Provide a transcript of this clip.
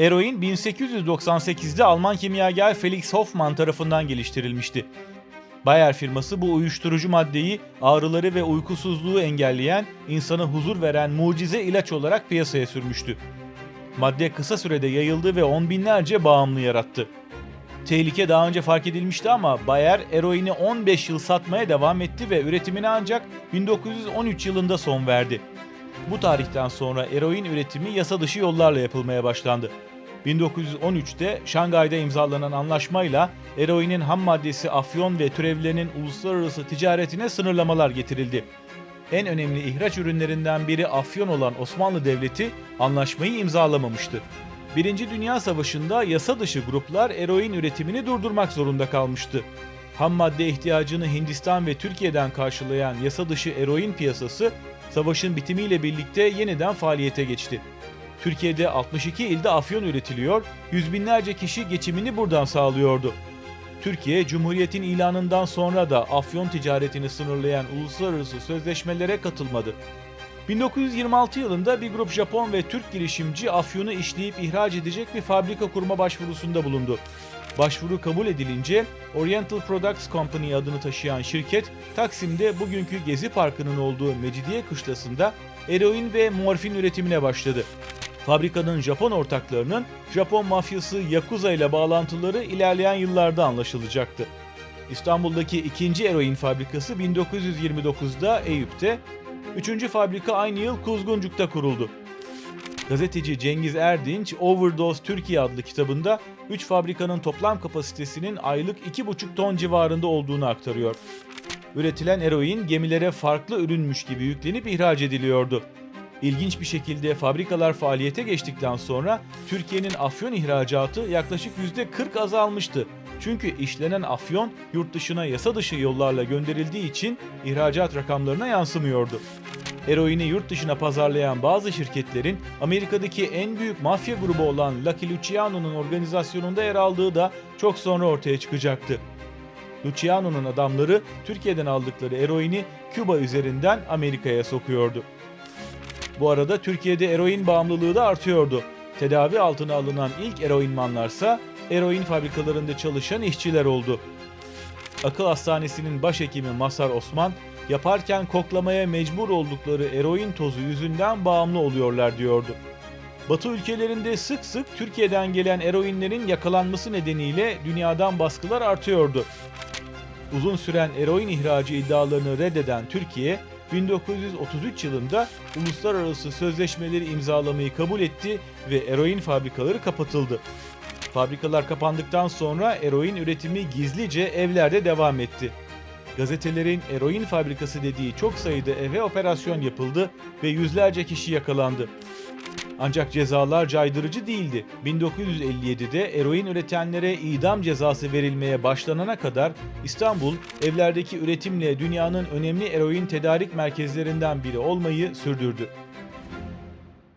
Eroin 1898'de Alman kimyager Felix Hoffmann tarafından geliştirilmişti. Bayer firması bu uyuşturucu maddeyi ağrıları ve uykusuzluğu engelleyen, insana huzur veren mucize ilaç olarak piyasaya sürmüştü. Madde kısa sürede yayıldı ve on binlerce bağımlı yarattı. Tehlike daha önce fark edilmişti ama Bayer eroini 15 yıl satmaya devam etti ve üretimine ancak 1913 yılında son verdi. Bu tarihten sonra eroin üretimi yasa dışı yollarla yapılmaya başlandı. 1913'te Şangay'da imzalanan anlaşmayla eroinin ham maddesi afyon ve türevlerinin uluslararası ticaretine sınırlamalar getirildi. En önemli ihraç ürünlerinden biri afyon olan Osmanlı Devleti anlaşmayı imzalamamıştı. Birinci Dünya Savaşı'nda yasa dışı gruplar eroin üretimini durdurmak zorunda kalmıştı. Ham madde ihtiyacını Hindistan ve Türkiye'den karşılayan yasa dışı eroin piyasası savaşın bitimiyle birlikte yeniden faaliyete geçti. Türkiye'de 62 ilde afyon üretiliyor, yüz binlerce kişi geçimini buradan sağlıyordu. Türkiye, Cumhuriyet'in ilanından sonra da afyon ticaretini sınırlayan uluslararası sözleşmelere katılmadı. 1926 yılında bir grup Japon ve Türk girişimci afyonu işleyip ihraç edecek bir fabrika kurma başvurusunda bulundu. Başvuru kabul edilince Oriental Products Company adını taşıyan şirket Taksim'de bugünkü Gezi Parkı'nın olduğu Mecidiye kışlasında eroin ve morfin üretimine başladı. Fabrikanın Japon ortaklarının Japon mafyası Yakuza ile bağlantıları ilerleyen yıllarda anlaşılacaktı. İstanbul'daki ikinci eroin fabrikası 1929'da Eyüp'te, üçüncü fabrika aynı yıl Kuzguncuk'ta kuruldu. Gazeteci Cengiz Erdinç, Overdose Türkiye adlı kitabında 3 fabrikanın toplam kapasitesinin aylık 2,5 ton civarında olduğunu aktarıyor. Üretilen eroin gemilere farklı ürünmüş gibi yüklenip ihraç ediliyordu. İlginç bir şekilde fabrikalar faaliyete geçtikten sonra Türkiye'nin afyon ihracatı yaklaşık %40 azalmıştı. Çünkü işlenen afyon yurt dışına yasa dışı yollarla gönderildiği için ihracat rakamlarına yansımıyordu. Eroini yurt dışına pazarlayan bazı şirketlerin Amerika'daki en büyük mafya grubu olan Lucky Luciano'nun organizasyonunda yer aldığı da çok sonra ortaya çıkacaktı. Luciano'nun adamları Türkiye'den aldıkları eroini Küba üzerinden Amerika'ya sokuyordu. Bu arada Türkiye'de eroin bağımlılığı da artıyordu. Tedavi altına alınan ilk eroinmanlarsa eroin fabrikalarında çalışan işçiler oldu. Akıl Hastanesi'nin başhekimi Masar Osman, yaparken koklamaya mecbur oldukları eroin tozu yüzünden bağımlı oluyorlar diyordu. Batı ülkelerinde sık sık Türkiye'den gelen eroinlerin yakalanması nedeniyle dünyadan baskılar artıyordu. Uzun süren eroin ihracı iddialarını reddeden Türkiye, 1933 yılında uluslararası sözleşmeleri imzalamayı kabul etti ve eroin fabrikaları kapatıldı. Fabrikalar kapandıktan sonra eroin üretimi gizlice evlerde devam etti. Gazetelerin eroin fabrikası dediği çok sayıda eve operasyon yapıldı ve yüzlerce kişi yakalandı. Ancak cezalar caydırıcı değildi. 1957'de eroin üretenlere idam cezası verilmeye başlanana kadar İstanbul evlerdeki üretimle dünyanın önemli eroin tedarik merkezlerinden biri olmayı sürdürdü.